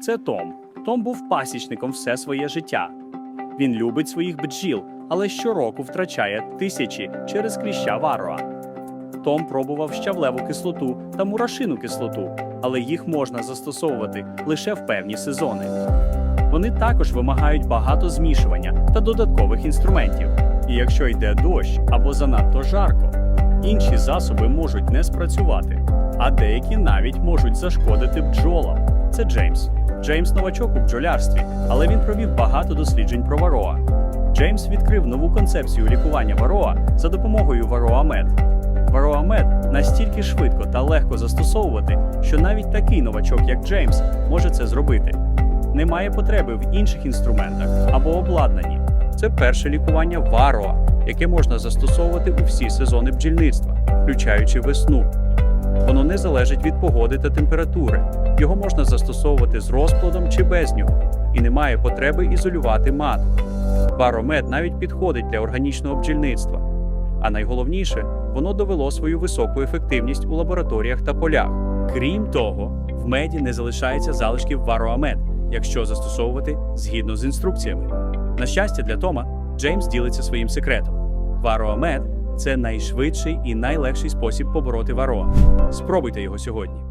Це Том. Том був пасічником все своє життя. Він любить своїх бджіл, але щороку втрачає тисячі через кліща вароа. Том пробував щавлеву кислоту та мурашину кислоту, але їх можна застосовувати лише в певні сезони. Вони також вимагають багато змішування та додаткових інструментів. І якщо йде дощ або занадто жарко, інші засоби можуть не спрацювати, а деякі навіть можуть зашкодити бджолам. Це Джеймс. Джеймс новачок у бджолярстві, але він провів багато досліджень про вароа. Джеймс відкрив нову концепцію лікування вароа за допомогою вароамед. Вароамед настільки швидко та легко застосовувати, що навіть такий новачок, як Джеймс, може це зробити. Немає потреби в інших інструментах або обладнанні. Це перше лікування вароа, яке можна застосовувати у всі сезони бджільництва, включаючи весну. Воно не залежить від погоди та температури. Його можна застосовувати з розплодом чи без нього, і немає потреби ізолювати матку. Варомед навіть підходить для органічного бджільництва. А найголовніше, воно довело свою високу ефективність у лабораторіях та полях. Крім того, в меді не залишається залишків вароамед, якщо застосовувати згідно з інструкціями. На щастя для Тома, Джеймс ділиться своїм секретом. Вароамед це найшвидший і найлегший спосіб побороти варо. Спробуйте його сьогодні.